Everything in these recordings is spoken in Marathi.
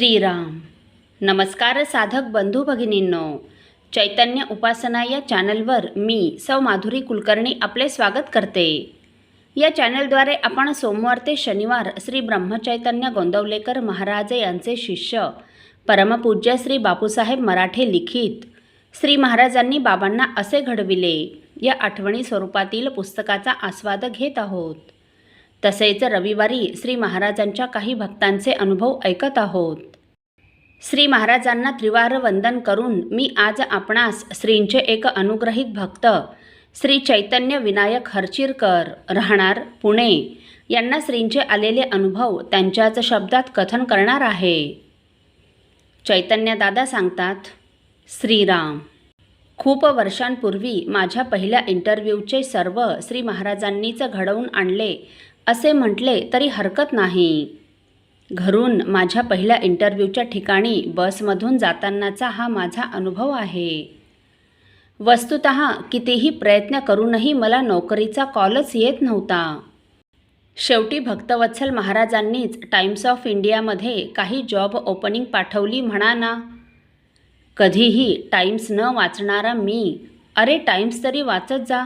श्रीराम. नमस्कार साधक बंधू भगिनींनो. चैतन्य उपासना या चॅनलवर मी सौ माधुरी कुलकर्णी आपले स्वागत करते. या चॅनलद्वारे आपण सोमवार ते शनिवार श्री ब्रह्मचैतन्य गोंदवलेकर महाराज यांचे शिष्य परमपूज्य श्री बापूसाहेब मराठे लिखित श्री महाराजांनी बाबांना असे घडविले या आठवणी स्वरूपातील पुस्तकाचा आस्वाद घेत आहोत. तसेच रविवारी श्री महाराजांच्या काही भक्तांचे अनुभव ऐकत आहोत. श्री महाराजांना त्रिवार वंदन करून मी आज आपणास श्रींचे एक अनुग्रहित भक्त श्री चैतन्य विनायक हरचिरकर राहणार पुणे. यांना श्रींचे आलेले अनुभव त्यांच्याच शब्दात कथन करणार आहे. चैतन्यदादा सांगतात श्रीराम खूप वर्षांपूर्वी माझ्या पहिल्या इंटरव्ह्यूचे सर्व श्री महाराजांनीच घडवून आणले असे म्हटले तरी हरकत नाही. घरून माझ्या पहिल्या इंटरव्ह्यूच्या ठिकाणी बसमधून जातानाचा हा माझा अनुभव आहे. वस्तुत कितीही प्रयत्न करूनही मला नोकरीचा कॉलच येत नव्हता. शेवटी भक्तवत्सल महाराजांनीच टाइम्स ऑफ इंडियामध्ये काही जॉब ओपनिंग पाठवली म्हणा ना कधीही टाइम्स न वाचणारा मी अरे टाइम्स तरी वाचत जा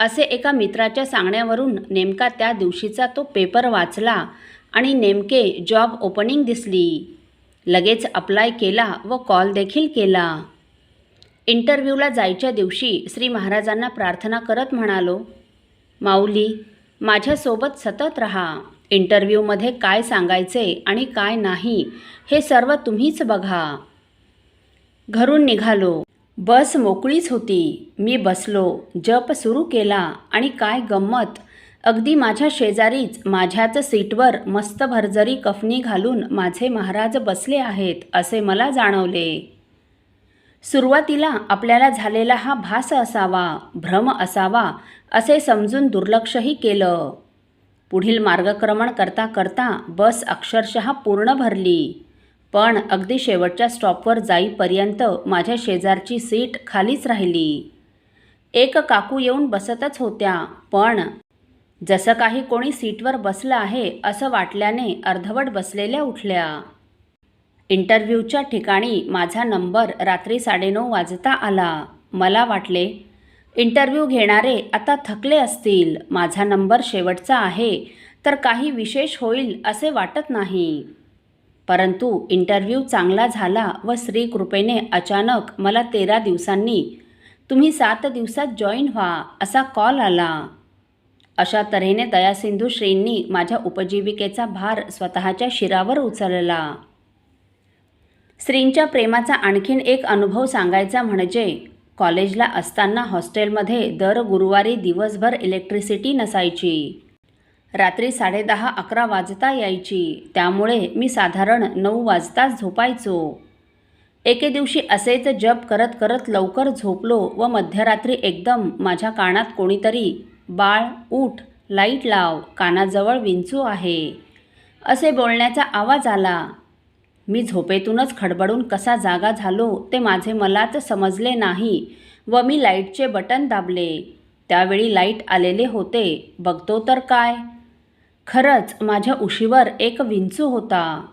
असे एका मित्राच्या सांगण्यावरून नेमका त्या दिवशीचा तो पेपर वाचला आणि नेमके जॉब ओपनिंग दिसली. लगेच अप्लाय केला व कॉल देखील केला. इंटरव्ह्यूला जायच्या दिवशी श्री महाराजांना प्रार्थना करत म्हणालो माऊली माझ्यासोबत सतत राहा. इंटरव्ह्यूमध्ये काय सांगायचे आणि काय नाही हे सर्व तुम्हीच बघा. घरून निघालो. बस मोकळीच होती. मी बसलो. जप सुरू केला आणि काय गंमत अगदी माझ्या शेजारीच माझ्याच सीटवर मस्त भरजरी कफनी घालून माझे महाराज बसले आहेत असे मला जाणवले. सुरुवातीला आपल्याला झालेला हा भास असावा भ्रम असावा असे समजून दुर्लक्षही केलं. पुढील मार्गक्रमण करता करता बस अक्षरशः पूर्ण भरली. पण अगदी शेवटच्या स्टॉपवर जाईपर्यंत माझ्या शेजारची सीट खालीच राहिली. एक काकू येऊन बसतच होत्या पण जसं काही कोणी सीटवर बसलं आहे असं वाटल्याने अर्धवट बसलेल्या उठल्या. इंटरव्ह्यूच्या ठिकाणी माझा नंबर रात्री साडेनऊ वाजता आला. मला वाटले इंटरव्ह्यू घेणारे आता थकले असतील. माझा नंबर शेवटचा आहे. तर काही विशेष होईल असे वाटत नाही. परंतु इंटरव्ह्यू चांगला झाला व श्री कृपेने अचानक मला तेरा दिवसांनी तुम्ही सात दिवसात जॉईन व्हा असा कॉल आला. अशा तऱ्हेने दयासिंधू श्रींनी माझ्या उपजीविकेचा भार स्वतःच्या शिरावर उचलला. श्रींच्या प्रेमाचा आणखीन एक अनुभव सांगायचा म्हणजे कॉलेजला असताना हॉस्टेलमध्ये दर गुरुवारी दिवसभर इलेक्ट्रिसिटी नसायची. रात्री साडेदहा अकरा वाजता यायची. त्यामुळे मी साधारण नऊ वाजताच झोपायचो. एके दिवशी असेच जप करत करत लवकर झोपलो व मध्यरात्री एकदम माझ्या कानात कोणीतरी बाळ उठ लाइट लाव कानाजवळ विंचू आहे. असे बोलण्याचा आवाज आला. मी झोपेतूनच खडबडून कसा जागा झालो ते माझे मलाच समजले नाही व मी लाईटचे बटन दाबले. त्यावेळी लाइट आलेले होते. बघतो तर काय? खरंच माझ्या उशीवर एक विंचू होता.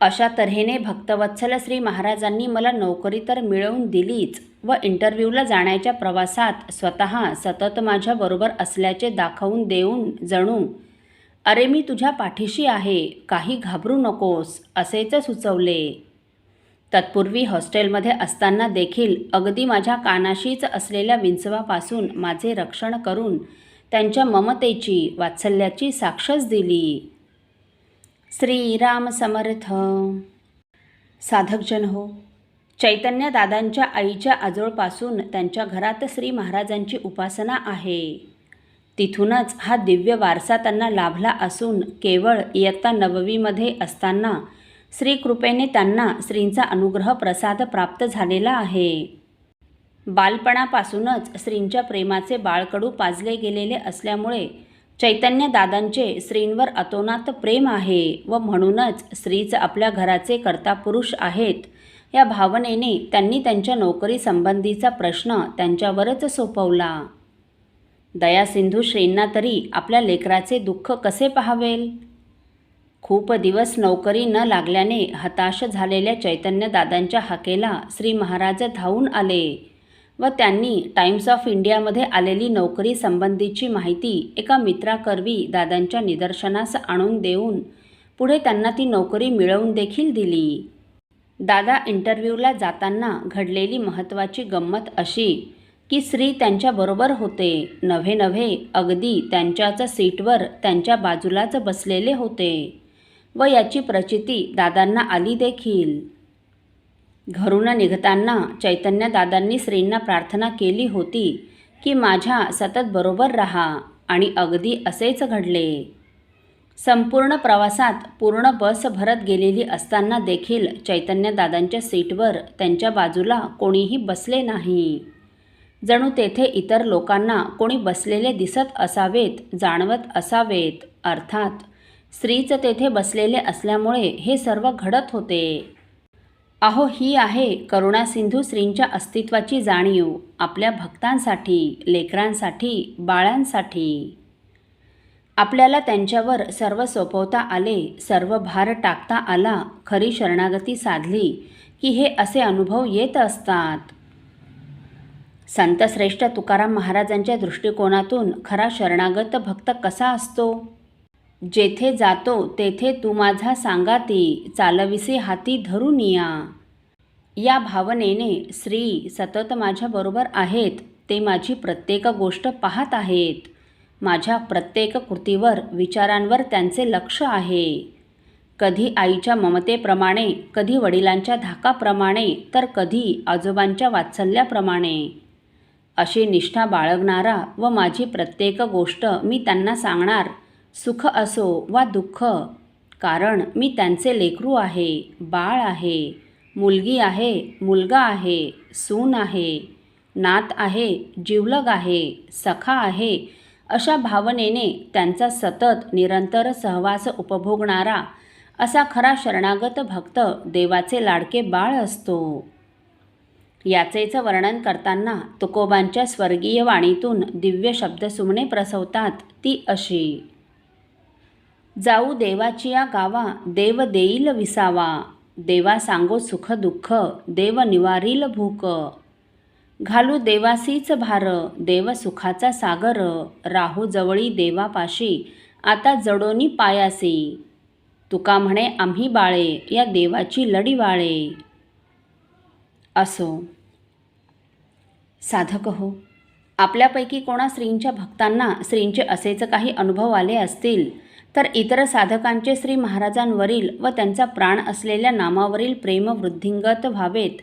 अशा तऱ्हेने भक्तवत्सल श्री महाराजांनी मला नोकरी तर मिळवून दिलीच. व इंटरव्ह्यूला जाण्याच्या प्रवासात स्वतः सतत माझ्याबरोबर असल्याचे दाखवून देऊन जणू अरे मी तुझ्या पाठीशी आहे काही घाबरू नकोस असेच सुचवले. तत्पूर्वी हॉस्टेलमध्ये असताना देखील अगदी माझ्या कानाशीच असलेल्या विंचवापासून माझे रक्षण करून त्यांच्या ममतेची वात्सल्याची साक्षच दिली. श्रीराम समर्थ. साधकजन हो चैतन्य दादांच्या आईच्या आजोळपासून त्यांच्या घरात श्री महाराजांची उपासना आहे. तिथूनच हा दिव्य वारसा त्यांना लाभला असून केवळ इयत्ता नववीमध्ये असताना श्रीकृपेने त्यांना श्रींचा अनुग्रह प्रसाद प्राप्त झालेला आहे. बालपणापासूनच श्रींच्या प्रेमाचे बाळकडू पाजले गेलेले असल्यामुळे चैतन्य दादांचे श्रींवर अतोनात प्रेम आहे व म्हणूनच श्रीच आपल्या घराचे कर्ता पुरुष आहेत. या भावनेने त्यांनी त्यांच्या नोकरीसंबंधीचा प्रश्न त्यांच्यावरच सोपवला. दयासिंधू श्रींना तरी आपल्या लेकराचे दुःख कसे पाहावेल? खूप दिवस नोकरी न लागल्याने हताश झालेल्या चैतन्यदादांच्या हाकेला श्री महाराज धावून आले व त्यांनी टाइम्स ऑफ इंडियामध्ये आलेली नोकरी संबंधीची माहिती एका मित्राकरवी दादांच्या निदर्शनास आणून देऊन पुढे त्यांना ती नोकरी मिळवून देखील दिली. दादा इंटरव्ह्यूला जाताना घडलेली महत्त्वाची गंमत अशी की श्री त्यांच्याबरोबर होते. नव्हे नव्हे अगदी त्यांच्याच सीटवर त्यांच्या बाजूलाच बसलेले होते व याची प्रचिती दादांना आली देखील. घरून निघताना चैतन्य दादांनी श्रींना प्रार्थना केली होती की माझ्या सतत बरोबर राहा आणि अगदी असेच घडले. संपूर्ण प्रवासात पूर्ण बस भरत गेलेली असताना देखील चैतन्यदादांच्या सीटवर त्यांच्या बाजूला कोणीही बसले नाही. जणू तेथे इतर लोकांना कोणी बसलेले दिसत असावेत जाणवत असावेत. अर्थात स्त्रीच तेथे बसलेले असल्यामुळे हे सर्व घडत होते. अहो ही आहे करुणा सिंधू श्रींच्या अस्तित्वाची जाणीव. आपल्या भक्तांसाठी लेकरांसाठी बाळांसाठी. आपल्याला त्यांच्यावर सर्व सोपवता आले सर्व भार टाकता आला खरी शरणागती साधली की हे असे अनुभव येत असतात. संतश्रेष्ठ तुकाराम महाराजांच्या दृष्टिकोनातून खरा शरणागत भक्त कसा असतो? जेथे जातो तेथे तू माझा सांगाती चालविसे हाती धरून या या भावनेने श्री सतत माझ्याबरोबर आहेत ते माझी प्रत्येक गोष्ट पाहत आहेत. माझ्या प्रत्येक कृतीवर विचारांवर त्यांचे लक्ष आहे. कधी आईच्या ममतेप्रमाणे कधी वडिलांच्या धाकाप्रमाणे तर कधी आजोबांच्या वात्सल्याप्रमाणे. अशी निष्ठा बाळगणारा व माझी प्रत्येक गोष्ट मी त्यांना सांगणार सुख असो वा दुःख कारण मी त्यांचे लेकरू आहे बाळ आहे मुलगी आहे मुलगा आहे सून आहे नात आहे जिवलग आहे सखा आहे अशा भावनेने त्यांचा सतत निरंतर सहवास उपभोगणारा असा खरा शरणागत भक्त देवाचे लाडके बाळ असतो. याचेच वर्णन करताना तुकोबांच्या स्वर्गीय वाणीतून दिव्य शब्दसुमने प्रसवतात ती अशी. जाऊ देवाची या गावा देव देईल विसावा. देवा सांगो सुख दुःख देव निवारील भूक. घालू देवासीच भार देव सुखाचा सागर राहू जवळी देवापाशी आता जडोनी पायासी. तुका म्हणे आम्ही बाळे या देवाची लढी वाळे. असो. साधक हो आपल्यापैकी कोणा श्रींच्या भक्तांना श्रींचे असेच काही अनुभव आले असतील तर इतर साधकांचे श्री महाराजांवरील व त्यांचा प्राण असलेल्या नामावरील प्रेम वृद्धिंगत व्हावेत